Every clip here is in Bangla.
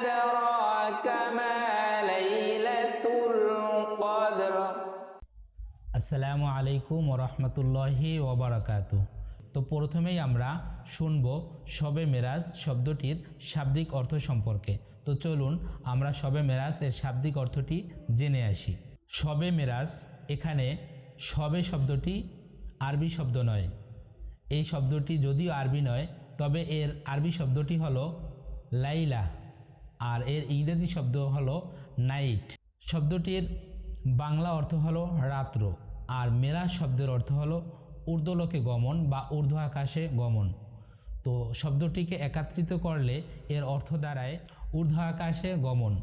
أدراك ما ليلة القدر আসসালামু আলাইকুম ওরহমতুল্লাহি ওবরাকাতু তো প্রথমেই আমরা শুনব শবে মেরাজ শব্দটির শাব্দিক অর্থ সম্পর্কে তো চলুন আমরা শবে মেরাজ এর শাব্দিক অর্থটি জেনে আসি শবে মেরাজ এখানে শবে শব্দটি আরবি শব্দ নয় এই শব্দটি যদিও আরবি নয় তবে এর আরবি শব্দটি হলো লাইলা আর এর ইংরেজি শব্দ হলো নাইট। শব্দটির বাংলা অর্থ হলো রাত্র, আর মেরাজ শব্দের অর্থ হলো ঊর্ধ্বলোকে গমন বা ঊর্ধ্ব আকাশে গমন। তো শব্দটিকে একাত্রিত করলে এর অর্থ দাঁড়ায় ঊর্ধ্ব আকাশে গমন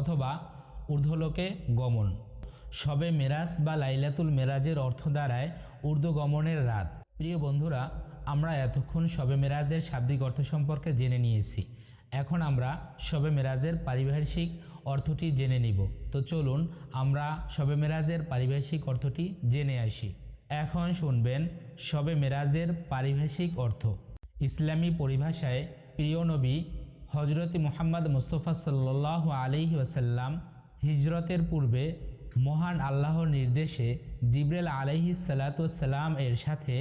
অথবা ঊর্ধ্বলোকে গমন। শবে মেরাজ বা লাইলাতুল মেরাজের অর্থ দাঁড়ায় ঊর্ধ্ব গমনের রাত। প্রিয় বন্ধুরা, আমরা এতক্ষণ শবে মেরাজের শাব্দিক অর্থ সম্পর্কে জেনে নিয়েছি। এখন আমরা শবে মেরাজের পারিভাষিক অর্থটি জেনে নিব। তো চলুন আমরা শবে মেরাজের পারিভাষিক অর্থটি জেনে আসি। এখন শুনবেন শবে মেরাজের পারিভাষিক অর্থ। ইসলামী পরিভাষায় প্রিয় নবী হজরত মোহাম্মদ মুস্তফা সাল্লাহ আলিহি ওসাল্লাম হিজরতের পূর্বে মহান আল্লাহর নির্দেশে জিব্রেল আলহি সালাতাম এর সাথে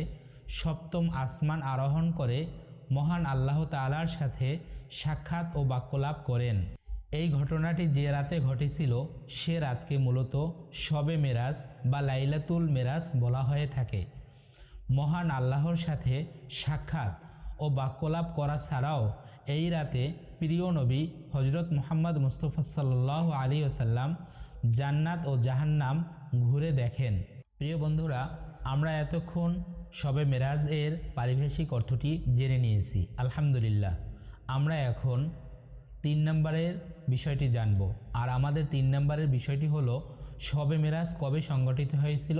সপ্তম আসমান আরোহণ করে মহান আল্লাহ তালার সাথে সাক্ষাৎ ও বাক্যলাভ করেন। এই ঘটনাটি যে রাতে ঘটেছিল, সে রাতকে মূলত শবে মেরাজ বা লাইলাতুল মেরাজ বলা হয়ে থাকে। মহান আল্লাহর সাথে সাক্ষাৎ ও বাক্যলাভ করা ছাড়াও এই রাতে প্রিয় নবী হজরত মোহাম্মদ মুস্তফা সাল্লাহ আলী ওসাল্লাম জান্নাত ও জাহান্নাম ঘুরে দেখেন। প্রিয় বন্ধুরা, আমরা এতক্ষণ শবে মেরাজ এর পারিভাষিক অর্থটি জেনে নিয়েছি, আলহামদুলিল্লাহ। আমরা এখন তিন নম্বরের বিষয়টি জানব। আর আমাদের তিন নম্বরের বিষয়টি হলো শবে মেরাজ কবে সংগঠিত হয়েছিল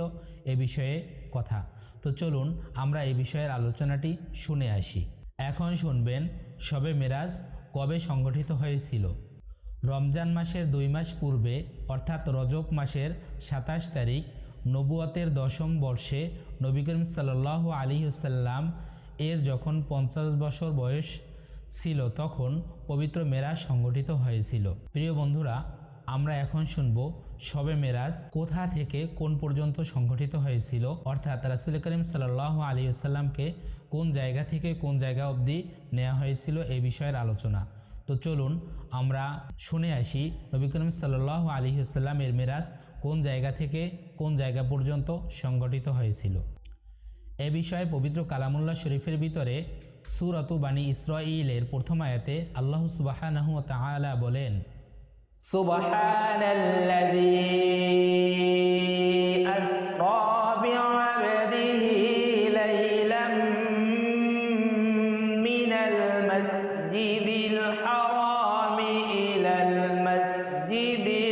এ বিষয়ে কথা। তো চলুন, আমরা এই বিষয়ের আলোচনাটি শুনে আসি। এখন শুনবেন শবে মেরাজ কবে সংগঠিত হয়েছিল? রমজান মাসের দুই মাস পূর্বে, অর্থাৎ রজব মাসের সাতাশ তারিখ নবুয়াতের দশম বর্ষে নবী করিম সাল্লাহ আলী সাল্লাম এর যখন পঞ্চাশ বছর বয়স ছিল, তখন পবিত্র মেরাজ সংগঠিত হয়েছিল। প্রিয় বন্ধুরা, আমরা এখন শুনব শবে মেরাজ কোথা থেকে কোন পর্যন্ত সংগঠিত হয়েছিল, অর্থাৎ রাসুল করিম সাল্লাহ আলী আসাল্লামকে কোন জায়গা থেকে কোন জায়গা অবধি নেওয়া হয়েছিল এ বিষয়ের আলোচনা। তো চলুন আমরা শুনে আসি নবী করিম সাল্লাহ আলী ইসলামের মেরাজ কোন জায়গা থেকে কোন জায়গা পর্যন্ত সংগঠিত হয়েছিল। এ বিষয়ে পবিত্র কালামুল্লাহ শরীফের ভিতরে সুরতু বাণী ইসরাইলের প্রথম আয়াতে আল্লাহ সুবাহ বলেন, সুবাহানাল্লাযী de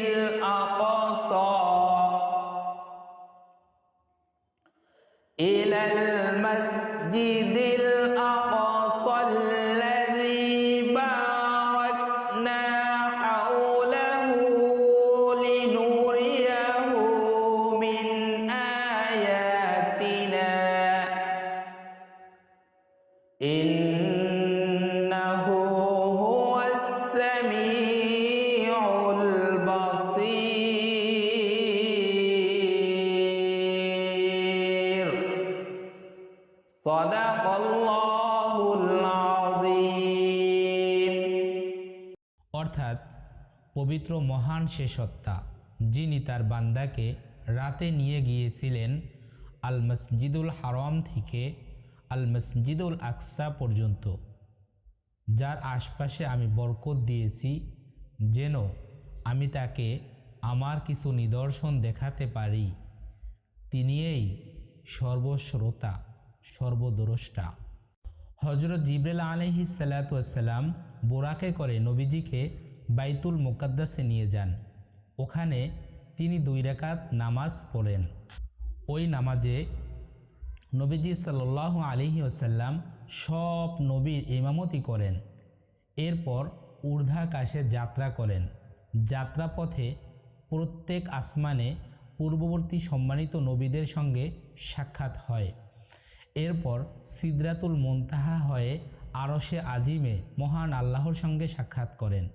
অর্থাৎ পবিত্র মহান সে সত্তা যিনি তার বান্দাকে রাতে নিয়ে গিয়েছিলেন আল মসজিদুল হারাম থেকে আল মসজিদুল আকসা পর্যন্ত, যার আশপাশে আমি বরকত দিয়েছি যেন আমি তাকে আমার কিছু নিদর্শন দেখাতে পারি। তিনি এই সর্বশ্রোতা, সর্বদ্রষ্টা। হজরত জিব্রেল আলহি সালাতাম বোরাকে করে নবীজিকে বাইতুল মুকাদ্দাসে নিয়ে যান। ওখানে তিনি দুই রেখাত নামাজ পড়েন। ওই নামাজে নবীজি সাল্লাহ আলিহি ওসাল্লাম সব নবীর ইমামতি করেন। এরপর ঊর্ধ্বাকাশে যাত্রা করেন। যাত্রাপথে প্রত্যেক আসমানে পূর্ববর্তী সম্মানিত নবীদের সঙ্গে সাক্ষাৎ হয়। এরপর সিদরাতুল মুনতাহা হয়ে আরশে আজিমে মহান আল্লাহর সঙ্গে সাক্ষাৎ করেন।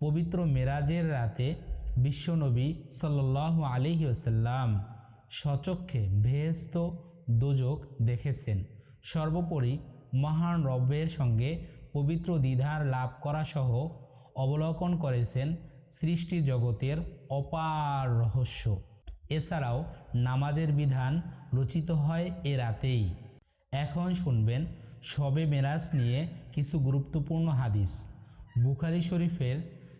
পবিত্র মেরাজের রাতে বিশ্বনবী সাল্লাহ আলিহি ওসাল্লাম সচক্ষে ভেস্ত দোজক দেখেছেন। সর্বোপরি মহান রব্বের সঙ্গে পবিত্র দ্বিধার লাভ করা সহ অবলোকন করেছেন সৃষ্টি জগতের অপার রহস্য। এছাড়াও নামাজের বিধান রচিত হয় এ রাতেই। এখন শুনবেন শবে মেরাজ নিয়ে কিছু গুরুত্বপূর্ণ হাদিস। বুখারি শরীফের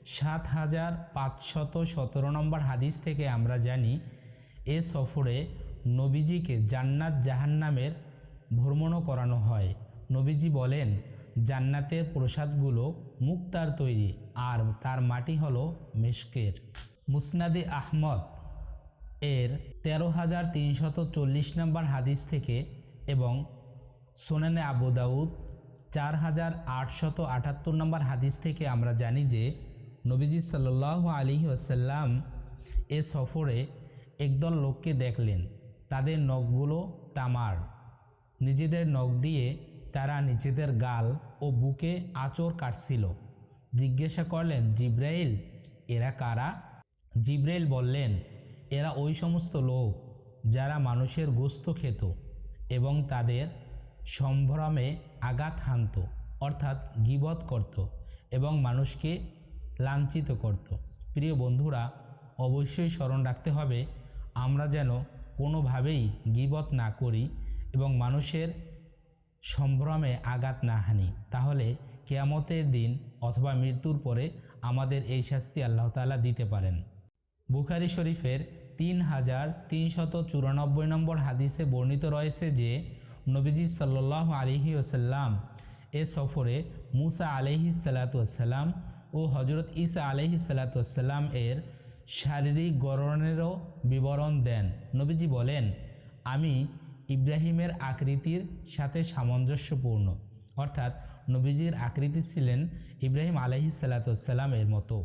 সাত হাজার পাঁচশত সতেরো নম্বর হাদিস থেকে আমরা জানি, এ সফরে নবীজিকে জান্নাত জাহান্নামের ভ্রমণও করানো হয়। নবীজি বলেন, জান্নাতের প্রসাদগুলো মুক্তার তৈরি, আর তার মাটি হলো মেশকের। মুসনাদি আহমদ এর তেরো হাজার তিনশত চল্লিশ নম্বর হাদিস থেকে এবং সোনানে আবু দাউদ, চার হাজার আটশত আটাত্তর নম্বর হাদিস থেকে আমরা জানি যে নবীজি সাল্লাহ আলী আসাল্লাম এ সফরে একদল লোককে দেখলেন। তাদের নখগুলো তামার। নিজেদের নখ দিয়ে তারা নিজেদের গাল ও বুকে আঁচড় কাটছিল। জিজ্ঞাসা করলেন, জিব্রাইল, এরা কারা? জিব্রাইল বললেন, এরা ওই সমস্ত লোক যারা মানুষের গোস্ত খেত এবং তাদের সম্ভ্রমে আঘাত হানত, অর্থাৎ গিবত করত এবং মানুষকে লাঞ্ছিত করত। প্রিয় বন্ধুরা, অবশ্যই স্মরণ রাখতে হবে, আমরা যেন কোনোভাবেই গিবত না করি এবং মানুষের সম্ভ্রমে আঘাত না হানি। তাহলে কেয়ামতের দিন অথবা মৃত্যুর পরে আমাদের এই শাস্তি আল্লাহ তাআলা দিতে পারেন। বুখারি শরীফের তিন হাজার তিনশত চুরানব্বই নম্বর হাদিসে বর্ণিত রয়েছে যে নবীজি সাল্লাহ আলিহি ওসাল্লাম এ সফরে মুসা আলহি সালাতাম ও হজরত ইসা আলহি সালাতাম এর শারীরিক গড়নেরও বিবরণ দেন। নবীজি বলেন, আমি ইব্রাহিমের আকৃতির সাথে সামঞ্জস্যপূর্ণ। অর্থাৎ নবীজির আকৃতি ছিলেন ইব্রাহিম আলহি সালাতাম এর মতো।